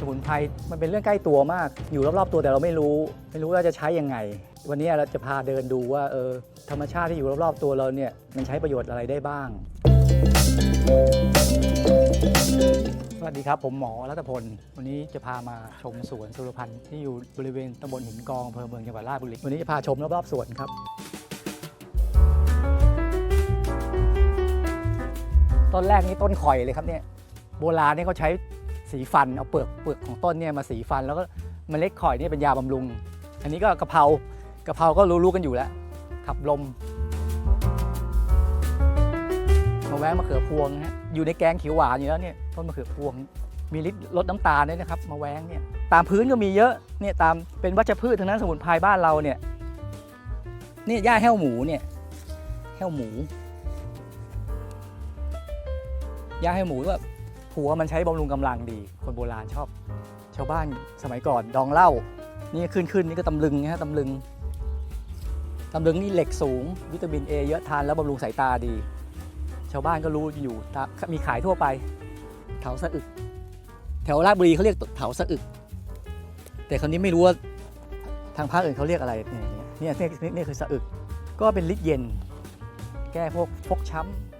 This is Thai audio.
สมุนไพรมันเป็นเรื่องใกล้ตัวมาก อยู่รอบๆตัวแต่เราไม่รู้ ไม่รู้ว่าจะใช้ยังไง วันนี้เราจะพาเดินดูว่าเออธรรมชาติที่อยู่รอบๆตัวเราเนี่ยมันใช้ประโยชน์อะไรได้บ้าง สวัสดีครับ ผมหมอรัตพล วันนี้จะพามาชมสวนสุรพันธ์ที่อยู่บริเวณตำบลหินกองอำเภอเมืองจังหวัดราชบุรีวันนี้จะพาชมรอบๆสวนครับต้นแรกนี่ต้นข่อยเลยครับเนี่ยโบราณนี่เขาใช้ สีฟันเอาเปลือกเปลือกของต้นเนี่ยมาสีฟันแล้วก็เมล็ดข่อยเนี่ยเป็นยาบำรุง อันนี้ก็กะเพรากะเพราก็รู้ๆกันอยู่แล้ว ขับลมมาแวงมะเขือพวงฮะอยู่ในแกงเขียวหวานอยู่แล้วเนี่ยต้นมะเขือพวง มีฤทธิ์ลดน้ำตาลด้วยนะครับมาแวงเนี่ยตามพื้นก็มีเยอะเนี่ยตามเป็นวัชพืชทั้งนั้นสมุนไพรบ้านเราเนี่ยเนี่ยหญ้าแห้วหมูเนี่ยแห้วหมูหญ้าแห้วหมูว่า ผัวมันใช้บำรุงกำลังดี คนโบราณชอบ ชาวบ้านสมัยก่อนดองเหล้านี่ขึ้นขึ้นนี่ก็ตำลึงนะฮะตำลึงตำลึงนี่เหล็กสูง วิตามินเอเยอะทานแล้วบำรุงสายตาดี ชาวบ้านก็รู้อยู่มีขายทั่วไปเถาสะอึก แถวราชบุรีเขาเรียกเถาสะอึก แต่คราวนี้ไม่รู้ว่าทางภาคอื่นเขาเรียกอะไรเนี่ยเนี่ยเนี่ยคือสะอึก ก็เป็นฤทธิ์เย็น แก้พวกฟกช้ำ